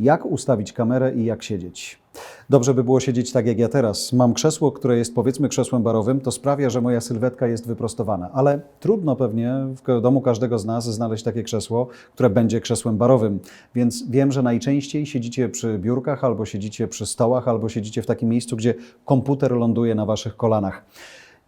jak ustawić kamerę i jak siedzieć. Dobrze by było siedzieć tak jak ja teraz. Mam krzesło, które jest powiedzmy krzesłem barowym, to sprawia, że moja sylwetka jest wyprostowana, ale trudno pewnie w domu każdego z nas znaleźć takie krzesło, które będzie krzesłem barowym. Więc wiem, że najczęściej siedzicie przy biurkach, albo siedzicie przy stołach, albo siedzicie w takim miejscu, gdzie komputer ląduje na waszych kolanach.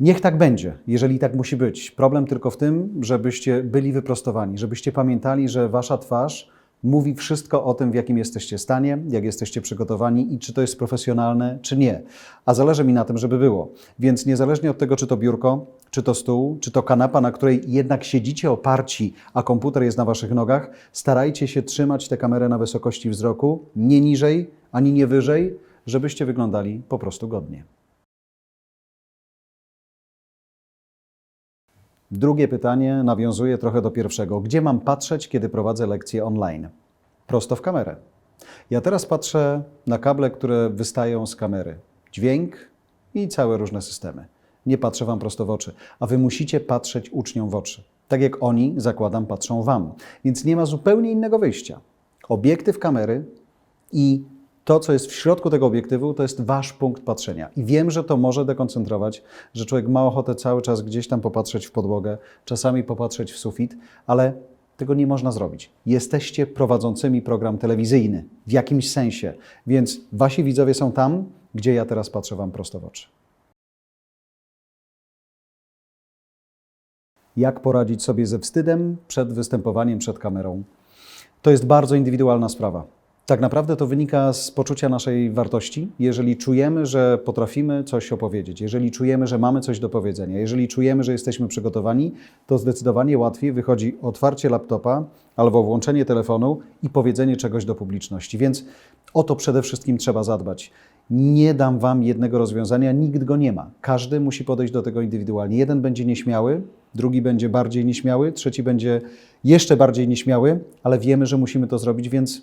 Niech tak będzie, jeżeli tak musi być. Problem tylko w tym, żebyście byli wyprostowani, żebyście pamiętali, że wasza twarz mówi wszystko o tym, w jakim jesteście stanie, jak jesteście przygotowani i czy to jest profesjonalne, czy nie. A zależy mi na tym, żeby było. Więc niezależnie od tego, czy to biurko, czy to stół, czy to kanapa, na której jednak siedzicie oparci, a komputer jest na waszych nogach, starajcie się trzymać tę kamerę na wysokości wzroku, nie niżej ani nie wyżej, żebyście wyglądali po prostu godnie. Drugie pytanie nawiązuje trochę do pierwszego. Gdzie mam patrzeć, kiedy prowadzę lekcje online? Prosto w kamerę. Ja teraz patrzę na kable, które wystają z kamery. Dźwięk i całe różne systemy. Nie patrzę Wam prosto w oczy, a Wy musicie patrzeć uczniom w oczy. Tak jak oni, zakładam, patrzą Wam. Więc nie ma zupełnie innego wyjścia. Obiektyw kamery i to, co jest w środku tego obiektywu, to jest wasz punkt patrzenia. I wiem, że to może dekoncentrować, że człowiek ma ochotę cały czas gdzieś tam popatrzeć w podłogę, czasami popatrzeć w sufit, ale tego nie można zrobić. Jesteście prowadzącymi program telewizyjny w jakimś sensie, więc wasi widzowie są tam, gdzie ja teraz patrzę wam prosto w oczy. Jak poradzić sobie ze wstydem przed występowaniem przed kamerą? To jest bardzo indywidualna sprawa. Tak naprawdę to wynika z poczucia naszej wartości. Jeżeli czujemy, że potrafimy coś opowiedzieć, jeżeli czujemy, że mamy coś do powiedzenia, jeżeli czujemy, że jesteśmy przygotowani, to zdecydowanie łatwiej wychodzi otwarcie laptopa albo włączenie telefonu i powiedzenie czegoś do publiczności. Więc o to przede wszystkim trzeba zadbać. Nie dam Wam jednego rozwiązania, nikt go nie ma. Każdy musi podejść do tego indywidualnie. Jeden będzie nieśmiały, drugi będzie bardziej nieśmiały, trzeci będzie jeszcze bardziej nieśmiały, ale wiemy, że musimy to zrobić, więc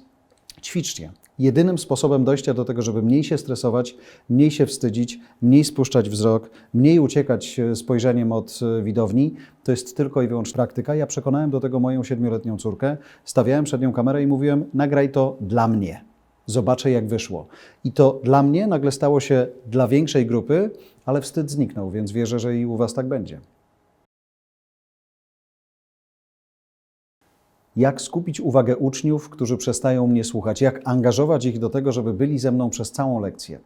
ćwiczcie. Jedynym sposobem dojścia do tego, żeby mniej się stresować, mniej się wstydzić, mniej spuszczać wzrok, mniej uciekać e, spojrzeniem od e, widowni, to jest tylko i wyłącznie praktyka. Ja przekonałem do tego moją siedmioletnią córkę, stawiałem przed nią kamerę i mówiłem: nagraj to dla mnie. Zobaczę, jak wyszło. I to dla mnie nagle stało się dla większej grupy, ale wstyd zniknął, więc wierzę, że i u Was tak będzie. Jak skupić uwagę uczniów, którzy przestają mnie słuchać, jak angażować ich do tego, żeby byli ze mną przez całą lekcję.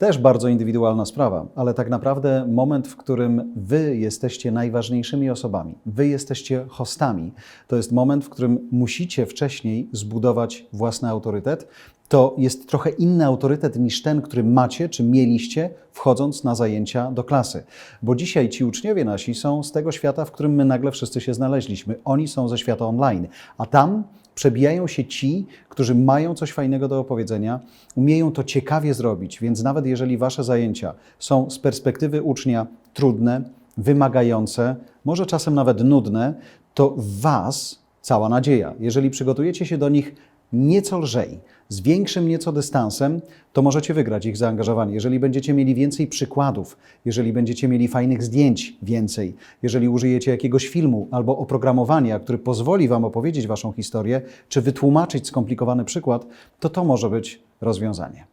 Też bardzo indywidualna sprawa, ale tak naprawdę moment, w którym wy jesteście najważniejszymi osobami, wy jesteście hostami, to jest moment, w którym musicie wcześniej zbudować własny autorytet. To jest trochę inny autorytet niż ten, który macie czy mieliście wchodząc na zajęcia do klasy. Bo dzisiaj ci uczniowie nasi są z tego świata, w którym my nagle wszyscy się znaleźliśmy. Oni są ze świata online, a tam przebijają się ci, którzy mają coś fajnego do opowiedzenia, umieją to ciekawie zrobić, więc nawet jeżeli wasze zajęcia są z perspektywy ucznia trudne, wymagające, może czasem nawet nudne, to was cała nadzieja. Jeżeli przygotujecie się do nich nieco lżej, z większym nieco dystansem, to możecie wygrać ich zaangażowanie. Jeżeli będziecie mieli więcej przykładów, jeżeli będziecie mieli fajnych zdjęć więcej, jeżeli użyjecie jakiegoś filmu albo oprogramowania, który pozwoli Wam opowiedzieć Waszą historię, czy wytłumaczyć skomplikowany przykład, to to może być rozwiązanie.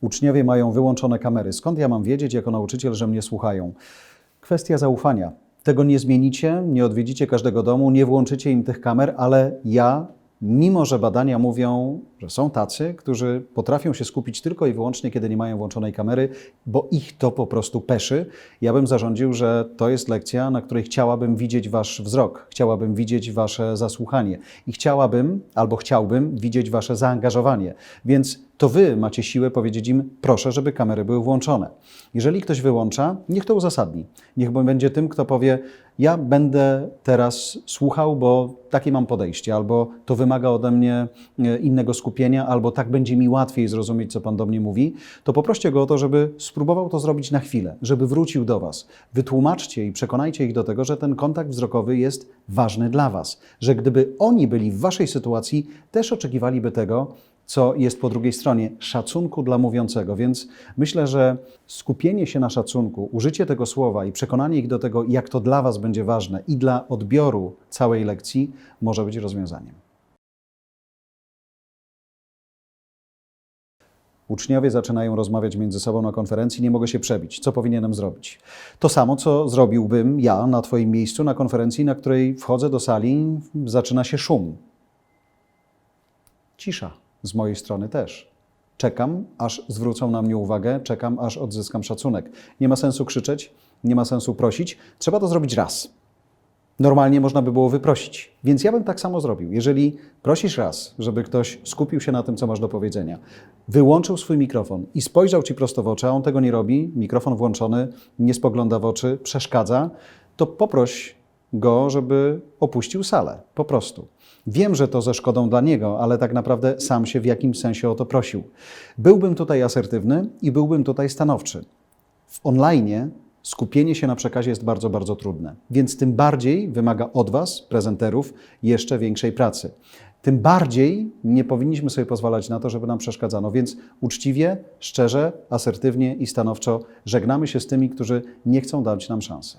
Uczniowie mają wyłączone kamery. Skąd ja mam wiedzieć, jako nauczyciel, że mnie słuchają? Kwestia zaufania. Tego nie zmienicie, nie odwiedzicie każdego domu, nie włączycie im tych kamer, ale ja, mimo że badania mówią, że są tacy, którzy potrafią się skupić tylko i wyłącznie, kiedy nie mają włączonej kamery, bo ich to po prostu peszy, ja bym zarządził, że to jest lekcja, na której chciałabym widzieć Wasz wzrok, chciałabym widzieć Wasze zasłuchanie i chciałabym, albo chciałbym widzieć Wasze zaangażowanie. Więc to Wy macie siłę powiedzieć im, proszę, żeby kamery były włączone. Jeżeli ktoś wyłącza, niech to uzasadni. Niech będzie tym, kto powie, ja będę teraz słuchał, bo takie mam podejście, albo to wymaga ode mnie e, innego skupienia, albo tak będzie mi łatwiej zrozumieć, co Pan do mnie mówi, to poproście go o to, żeby spróbował to zrobić na chwilę, żeby wrócił do Was. Wytłumaczcie i przekonajcie ich do tego, że ten kontakt wzrokowy jest ważny dla Was, że gdyby oni byli w Waszej sytuacji, też oczekiwaliby tego, co jest po drugiej stronie szacunku dla mówiącego. Więc myślę, że skupienie się na szacunku, użycie tego słowa i przekonanie ich do tego, jak to dla Was będzie ważne i dla odbioru całej lekcji, może być rozwiązaniem. Uczniowie zaczynają rozmawiać między sobą na konferencji, nie mogę się przebić. Co powinienem zrobić? To samo, co zrobiłbym ja na Twoim miejscu na konferencji, na której wchodzę do sali, zaczyna się szum. Cisza z mojej strony też. Czekam, aż zwrócą na mnie uwagę, czekam, aż odzyskam szacunek. Nie ma sensu krzyczeć, nie ma sensu prosić, trzeba to zrobić raz. Normalnie można by było wyprosić. Więc ja bym tak samo zrobił. Jeżeli prosisz raz, żeby ktoś skupił się na tym, co masz do powiedzenia, wyłączył swój mikrofon i spojrzał ci prosto w oczy, a on tego nie robi, mikrofon włączony, nie spogląda w oczy, przeszkadza, to poproś go, żeby opuścił salę. Po prostu. Wiem, że to ze szkodą dla niego, ale tak naprawdę sam się w jakimś sensie o to prosił. Byłbym tutaj asertywny i byłbym tutaj stanowczy. W online skupienie się na przekazie jest bardzo, bardzo trudne, więc tym bardziej wymaga od Was, prezenterów, jeszcze większej pracy. Tym bardziej nie powinniśmy sobie pozwalać na to, żeby nam przeszkadzano, więc uczciwie, szczerze, asertywnie i stanowczo żegnamy się z tymi, którzy nie chcą dać nam szansy.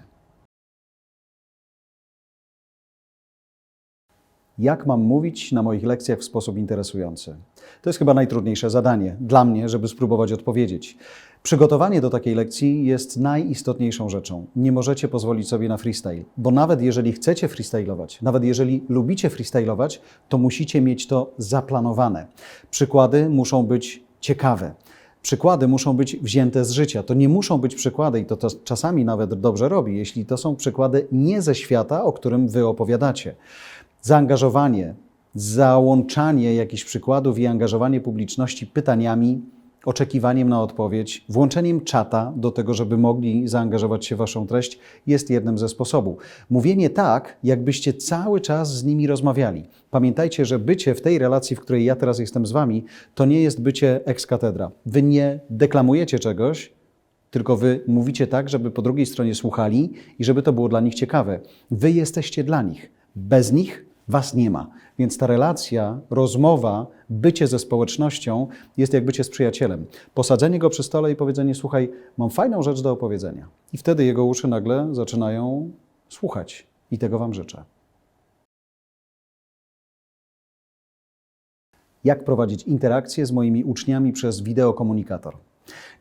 Jak mam mówić na moich lekcjach w sposób interesujący? To jest chyba najtrudniejsze zadanie dla mnie, żeby spróbować odpowiedzieć. Przygotowanie do takiej lekcji jest najistotniejszą rzeczą. Nie możecie pozwolić sobie na freestyle, bo nawet jeżeli chcecie freestylować, nawet jeżeli lubicie freestylować, to musicie mieć to zaplanowane. Przykłady muszą być ciekawe. Przykłady muszą być wzięte z życia. To nie muszą być przykłady, i to, to czasami nawet dobrze robi, jeśli to są przykłady nie ze świata, o którym wy opowiadacie zaangażowanie, załączanie jakichś przykładów i angażowanie publiczności pytaniami, oczekiwaniem na odpowiedź, włączeniem czata do tego, żeby mogli zaangażować się w Waszą treść, jest jednym ze sposobów. Mówienie tak, jakbyście cały czas z nimi rozmawiali. Pamiętajcie, że bycie w tej relacji, w której ja teraz jestem z Wami, to nie jest bycie ex katedra. Wy nie deklamujecie czegoś, tylko wy mówicie tak, żeby po drugiej stronie słuchali i żeby to było dla nich ciekawe. Wy jesteście dla nich. Bez nich Was nie ma. Więc ta relacja, rozmowa, bycie ze społecznością jest jak bycie z przyjacielem. Posadzenie go przy stole i powiedzenie: Słuchaj, mam fajną rzecz do opowiedzenia. I wtedy jego uszy nagle zaczynają słuchać. I tego Wam życzę. Jak prowadzić interakcję z moimi uczniami przez wideokomunikator?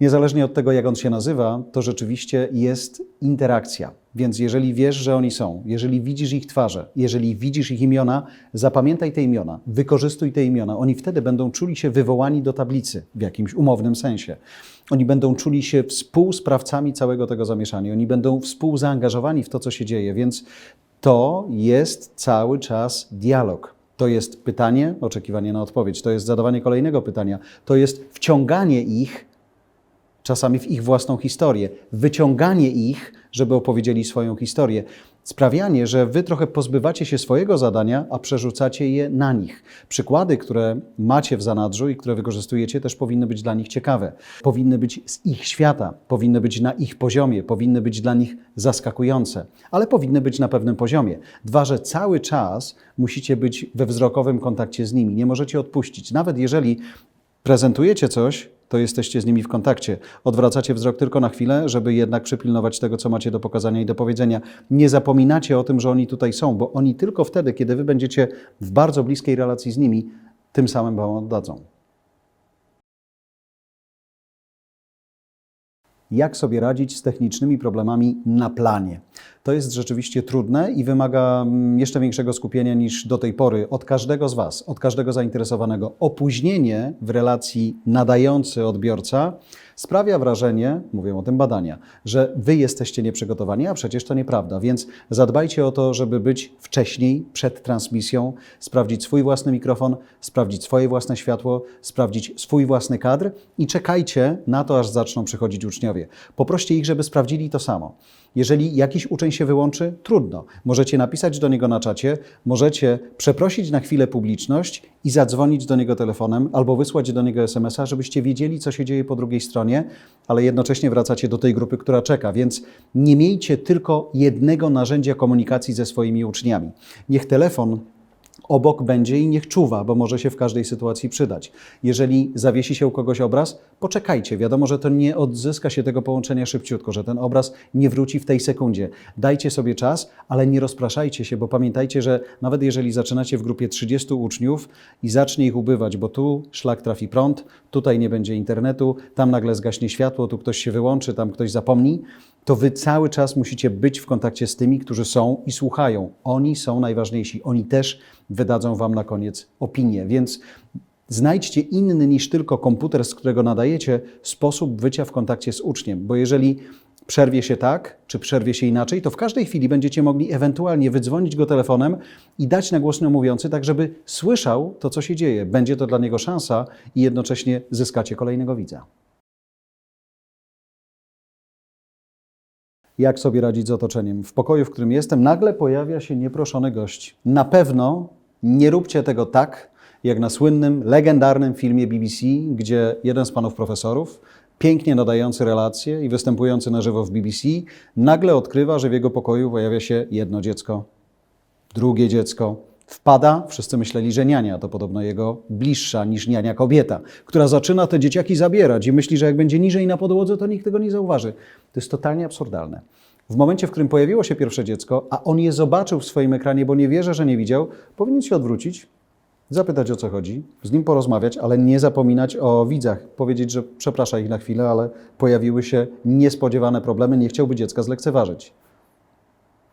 Niezależnie od tego, jak on się nazywa, to rzeczywiście jest interakcja. Więc jeżeli wiesz, że oni są, jeżeli widzisz ich twarze, jeżeli widzisz ich imiona, zapamiętaj te imiona, wykorzystuj te imiona. Oni wtedy będą czuli się wywołani do tablicy w jakimś umownym sensie. Oni będą czuli się współsprawcami całego tego zamieszania. Oni będą współzaangażowani w to, co się dzieje. Więc to jest cały czas dialog. To jest pytanie, oczekiwanie na odpowiedź. To jest zadawanie kolejnego pytania. To jest wciąganie ich czasami w ich własną historię, wyciąganie ich, żeby opowiedzieli swoją historię, sprawianie, że wy trochę pozbywacie się swojego zadania, a przerzucacie je na nich. Przykłady, które macie w zanadrzu i które wykorzystujecie, też powinny być dla nich ciekawe. Powinny być z ich świata, powinny być na ich poziomie, powinny być dla nich zaskakujące, ale powinny być na pewnym poziomie. Dwa, że cały czas musicie być we wzrokowym kontakcie z nimi. Nie możecie odpuścić. Nawet jeżeli prezentujecie coś, to jesteście z nimi w kontakcie. Odwracacie wzrok tylko na chwilę, żeby jednak przypilnować tego, co macie do pokazania i do powiedzenia. Nie zapominacie o tym, że oni tutaj są, bo oni tylko wtedy, kiedy wy będziecie w bardzo bliskiej relacji z nimi, tym samym wam oddadzą. jak sobie radzić z technicznymi problemami na planie. To jest rzeczywiście trudne i wymaga mm, jeszcze większego skupienia niż do tej pory od każdego z Was, od każdego zainteresowanego. Opóźnienie w relacji nadający odbiorca sprawia wrażenie, mówią o tym badania, że wy jesteście nieprzygotowani, a przecież to nieprawda. Więc zadbajcie o to, żeby być wcześniej, przed transmisją, sprawdzić swój własny mikrofon, sprawdzić swoje własne światło, sprawdzić swój własny kadr i czekajcie na to, aż zaczną przychodzić uczniowie. Poproście ich, żeby sprawdzili to samo. Jeżeli jakiś uczeń się wyłączy, trudno. Możecie napisać do niego na czacie, możecie przeprosić na chwilę publiczność i zadzwonić do niego telefonem albo wysłać do niego SMS-a, żebyście wiedzieli, co się dzieje po drugiej stronie, ale jednocześnie wracacie do tej grupy, która czeka. Więc nie miejcie tylko jednego narzędzia komunikacji ze swoimi uczniami. Niech telefon obok będzie i niech czuwa, bo może się w każdej sytuacji przydać. Jeżeli zawiesi się u kogoś obraz, poczekajcie. Wiadomo, że to nie odzyska się tego połączenia szybciutko, że ten obraz nie wróci w tej sekundzie. Dajcie sobie czas, ale nie rozpraszajcie się, bo pamiętajcie, że nawet jeżeli zaczynacie w grupie 30 uczniów i zacznie ich ubywać, bo tu szlak trafi prąd, tutaj nie będzie internetu, tam nagle zgaśnie światło, tu ktoś się wyłączy, tam ktoś zapomni, to wy cały czas musicie być w kontakcie z tymi, którzy są i słuchają. Oni są najważniejsi. Oni też wydadzą wam na koniec opinię. Więc znajdźcie inny niż tylko komputer, z którego nadajecie, sposób bycia w kontakcie z uczniem, bo jeżeli przerwie się tak, czy przerwie się inaczej, to w każdej chwili będziecie mogli ewentualnie wydzwonić go telefonem i dać na głośno mówiący, tak żeby słyszał to, co się dzieje. Będzie to dla niego szansa i jednocześnie zyskacie kolejnego widza. Jak sobie radzić z otoczeniem? W pokoju, w którym jestem, nagle pojawia się nieproszony gość. Na pewno nie róbcie tego tak, jak na słynnym, legendarnym filmie BBC, gdzie jeden z panów profesorów, pięknie nadający relacje i występujący na żywo w BBC, nagle odkrywa, że w jego pokoju pojawia się jedno dziecko, drugie dziecko. Wpada, wszyscy myśleli, że niania to podobno jego bliższa niż niania kobieta, która zaczyna te dzieciaki zabierać i myśli, że jak będzie niżej na podłodze, to nikt tego nie zauważy. To jest totalnie absurdalne. W momencie, w którym pojawiło się pierwsze dziecko, a on je zobaczył w swoim ekranie, bo nie wierzy, że nie widział, powinien się odwrócić, zapytać o co chodzi, z nim porozmawiać, ale nie zapominać o widzach. Powiedzieć, że przeprasza ich na chwilę, ale pojawiły się niespodziewane problemy, nie chciałby dziecka zlekceważyć.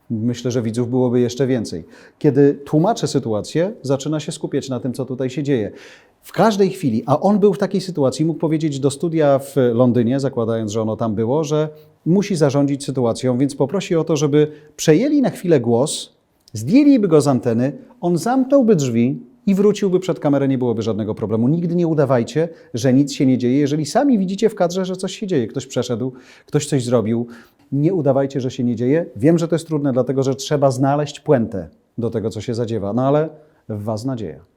Myślę, że widzów byłoby jeszcze więcej. Kiedy tłumaczę sytuację, zaczyna się skupiać na tym, co tutaj się dzieje. W każdej chwili, a on był w takiej sytuacji, mógł powiedzieć do studia w Londynie, zakładając, że ono tam było, że musi zarządzić sytuacją, więc poprosi o to, żeby przejęli na chwilę głos, zdjęliby go z anteny, on zamknąłby drzwi i wróciłby przed kamerę, nie byłoby żadnego problemu. Nigdy nie udawajcie, że nic się nie dzieje, jeżeli sami widzicie w kadrze, że coś się dzieje. Ktoś przeszedł, ktoś coś zrobił. Nie udawajcie, że się nie dzieje. Wiem, że to jest trudne, dlatego że trzeba znaleźć puentę do tego, co się zadziewa, no ale w Was nadzieja.